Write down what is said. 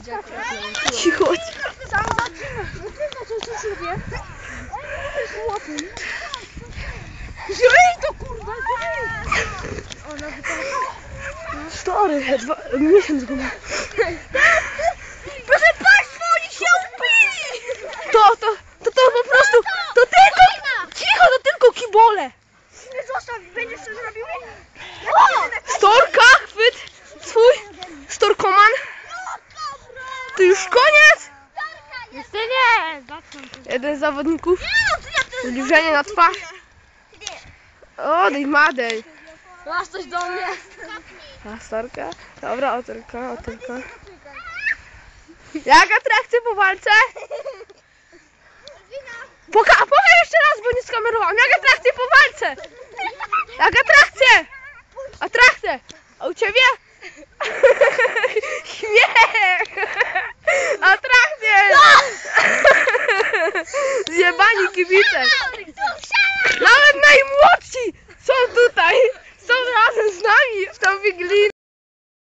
Cicho. Sam. No lubię. To kurwa, ej. Ona wypadła. Story, dwa, miesiąc go ma. Proszę Państwa, oni się upili! To, to, to, to po prostu, to tylko, cicho, to tylko kibole. Zostaw, będziesz coś robił? Storka, chwyt, swój, storkoman. To już koniec. Jeszcze nie! Jeden z zawodników, zbliżenie na twarz. Odej, madej. Masz coś do mnie? A storka? Dobra, otylka, otylka. Jak atrakcje po walce? Poka powiem jeszcze raz, bo nie skamerowałam. Jak atrakcje po walce? Jak atrakcje? Atrakcje. A u ciebie? que bíceps!